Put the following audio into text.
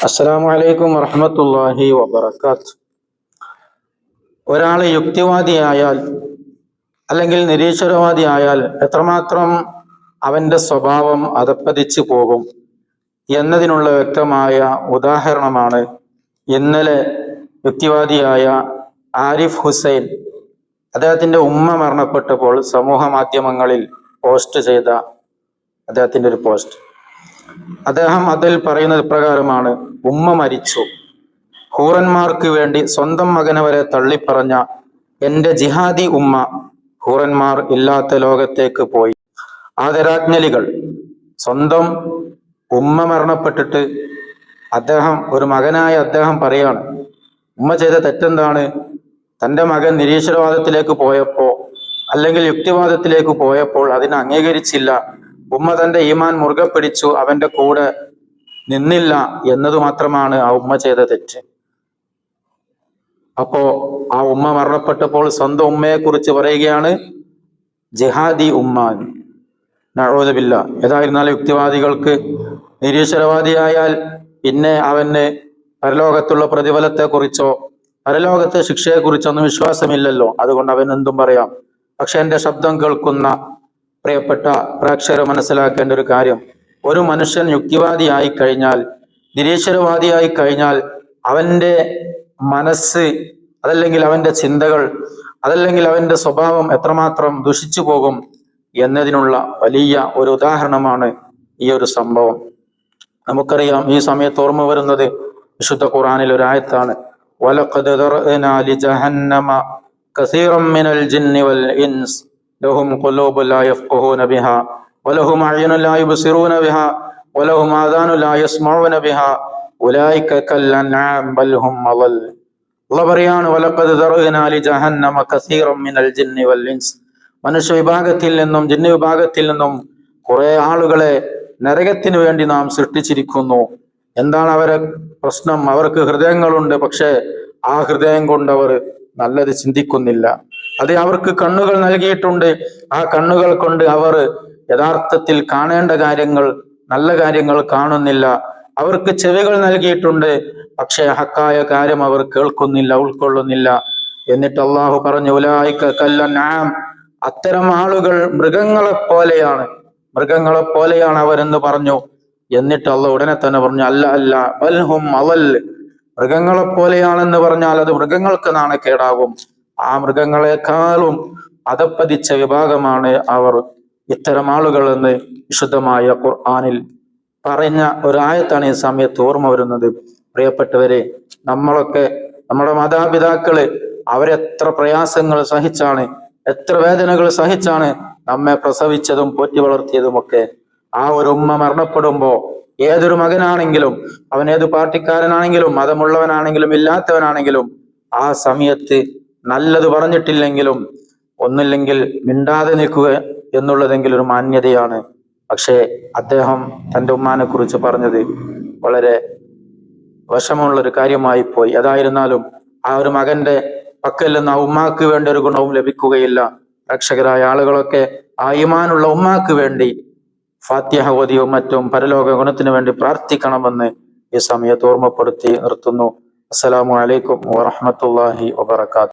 അസ്സലാമു വലൈക്കും വറഹമത്തല്ലാഹി വബർക്കാത്ത് ഒരാൾ യുക്തിവാദിയായാൽ അല്ലെങ്കിൽ നിരീശ്വരവാദിയായാൽ എത്രമാത്രം അവന്റെ സ്വഭാവം അധപ്പതിച്ചു പോകും എന്നതിനുള്ള വ്യക്തമായ ഉദാഹരണമാണ് ഇന്നലെ യുക്തിവാദിയായ ആരിഫ് ഹുസൈൻ. അദ്ദേഹത്തിന്റെ ഉമ്മ മരണപ്പെട്ടപ്പോൾ സമൂഹ മാധ്യമങ്ങളിൽ പോസ്റ്റ് ചെയ്ത അദ്ദേഹത്തിന്റെ ഒരു പോസ്റ്റ്. അദ്ദേഹം അതിൽ പറയുന്നത് പ്രകാരമാണ് ഉമ്മ മരിച്ചു. ഹൂറന്മാർക്ക് വേണ്ടി സ്വന്തം മകനെ വരെ തള്ളിപ്പറഞ്ഞ എന്റെ ജിഹാദി ഉമ്മ ഹൂറന്മാർ ഇല്ലാത്ത ലോകത്തേക്ക് പോയി. ആദരാജ്ഞലികൾ സ്വന്തം ഉമ്മ മരണപ്പെട്ടിട്ട് അദ്ദേഹം ഒരു മകനായ അദ്ദേഹം പറയാണ് ഉമ്മ ചെയ്ത തെറ്റെന്താണ്? തന്റെ മകൻ നിരീശ്വരവാദത്തിലേക്ക് പോയപ്പോൾ അല്ലെങ്കിൽ യുക്തിവാദത്തിലേക്ക് പോയപ്പോൾ അതിനെ അംഗീകരിച്ചില്ല. ഉമ്മ തന്റെ ഈമാൻ മുറുകെ പിടിച്ചു അവന്റെ കൂടെ നിന്നില്ല എന്നതു മാത്രമാണ് ആ ഉമ്മ ചെയ്ത തെറ്റ്. അപ്പോ ആ ഉമ്മ മരണപ്പെട്ടപ്പോൾ സ്വന്തം ഉമ്മയെ കുറിച്ച് പറയുകയാണ് ജിഹാദി ഉമ്മ നഴോദബില്ല ഏതായിരുന്നാലും യുക്തിവാദികൾക്ക് നിരീശ്വരവാദിയായാൽ പിന്നെ അവന് പരലോകത്തുള്ള പ്രതിഫലത്തെ കുറിച്ചോ പരലോകത്തെ ശിക്ഷയെ കുറിച്ചൊന്നും വിശ്വാസമില്ലല്ലോ. അതുകൊണ്ട് അവൻ എന്തും പറയാം. പക്ഷെ എന്റെ ശബ്ദം കേൾക്കുന്ന പ്രിയപ്പെട്ട പ്രേക്ഷകർ മനസ്സിലാക്കേണ്ട ഒരു കാര്യം. ഒരു മനുഷ്യൻ യുക്തിവാദിയായി കഴിഞ്ഞാൽ നിരീശ്വരവാദിയായി കഴിഞ്ഞാൽ അവന്റെ മനസ്സ് അതല്ലെങ്കിൽ അവന്റെ ചിന്തകൾ അതല്ലെങ്കിൽ അവന്റെ സ്വഭാവം എത്രമാത്രം ദുഷിച്ചു പോകും എന്നതിനുള്ള വലിയ ഒരു ഉദാഹരണമാണ് ഈ ഒരു സംഭവം. നമുക്കറിയാം ഈ സമയത്ത് ഓർമ്മ വരുന്നത് വിശുദ്ധ ഖുറാനിൽ ഒരു ആയത്താണ്. വലഖദ് ജഹന്നമ കസീറം മിനൽ ജിന്നി വൽ ഇൻസ് لهم قلوب لا يفقهون بها ولهم أعين لا يبصرون بها ولهم آذان لا يسمعون بها أولئك كالأنعام بل هم أضل الله പറയാണ് വലക്കത് ദറുനാലി ജഹന്നമ കസീറം മിനൽ ജിന്നി വൽ ഇൻസ് മനുഷ്യ വിഭാഗത്തിൽ നിന്നും ജിന്ന വിഭാഗത്തിൽ നിന്നും കുറെ ആളുകളെ നരകത്തിന് വേണ്ടി നാം സൃഷ്ടിച്ചിരിക്കുന്നു എന്താണ് അവരെ പ്രശ്നം അവർക്ക് ഹൃദയങ്ങളുണ്ട് പക്ഷേ ആ ഹൃദയം കൊണ്ട് അവർ നല്ലത് ചിന്തിക്കുന്നില്ല അത് അവർക്ക് കണ്ണുകൾ നൽകിയിട്ടുണ്ട്. ആ കണ്ണുകൾ കൊണ്ട് അവർ യഥാർത്ഥത്തിൽ കാണേണ്ട കാര്യങ്ങൾ നല്ല കാര്യങ്ങൾ കാണുന്നില്ല. അവർക്ക് ചെവികൾ നൽകിയിട്ടുണ്ട്. പക്ഷെ ഹക്കായ കാര്യം അവർ കേൾക്കുന്നില്ല ഉൾക്കൊള്ളുന്നില്ല. എന്നിട്ട് അള്ളാഹു പറഞ്ഞു ഉലായിക്ക കല്ലനാം അത്തരം ആളുകൾ മൃഗങ്ങളെ പോലെയാണ്. മൃഗങ്ങളെ പോലെയാണ് അവരെന്ന് പറഞ്ഞു. എന്നിട്ട് അള്ള ഉടനെ തന്നെ പറഞ്ഞു അല്ല അല്ല ബൽഹും അവൽ. മൃഗങ്ങളെ പോലെയാണെന്ന് പറഞ്ഞാൽ അത് മൃഗങ്ങൾക്ക് നാണക്കേടാകും. ആ മൃഗങ്ങളെക്കാളും അതപ്പതിച്ച വിഭാഗമാണ് അവർ. ഇത്തരം ആളുകൾ എന്ന് വിശുദ്ധമായ ഖുർആാനിൽ പറഞ്ഞ ഒരായത്താണ് ഈ സമയത്ത് ഓർമ്മ വരുന്നത്. പ്രിയപ്പെട്ടവരെ നമ്മളൊക്കെ നമ്മുടെ മാതാപിതാക്കൾ അവരെത്ര പ്രയാസങ്ങൾ സഹിച്ചാണ് എത്ര വേദനകൾ സഹിച്ചാണ് നമ്മെ പ്രസവിച്ചതും പോറ്റി വളർത്തിയതുമൊക്കെ ആ ഒരു ഉമ്മ മരണപ്പെടുമ്പോ ഏതൊരു മകനാണെങ്കിലും അവൻ ഏത് പാർട്ടിക്കാരനാണെങ്കിലും മതമുള്ളവനാണെങ്കിലും ഇല്ലാത്തവനാണെങ്കിലും ആ സമയത്ത് നല്ലത് പറഞ്ഞിട്ടില്ലെങ്കിലും ഒന്നില്ലെങ്കിൽ മിണ്ടാതെ നിൽക്കുക എന്നുള്ളതെങ്കിലും ഒരു മാന്യതയാണ്. പക്ഷേ അദ്ദേഹം തന്റെ ഉമ്മാനെ കുറിച്ച് പറഞ്ഞത് വളരെ വിഷമമുള്ളൊരു കാര്യമായി പോയി. അതായിരുന്നാലും ആ ഒരു മകന്റെ പക്കൽ നിന്ന് ആ ഉമ്മാക്ക് വേണ്ട ഒരു ഗുണവും ലഭിക്കുകയില്ല. രക്ഷകരായ ആളുകളൊക്കെ ആ ഇമാനുള്ള ഉമ്മാക്ക് വേണ്ടി ഫാത്തിഹ ഓതിയും മറ്റും പരലോക ഗുണത്തിന് വേണ്ടി പ്രാർത്ഥിക്കണമെന്ന് ഈ സമയത്ത് ഓർമ്മപ്പെടുത്തി നിർത്തുന്നു. അസ്സലാമു അലൈക്കും വറഹമത്തല്ലാഹി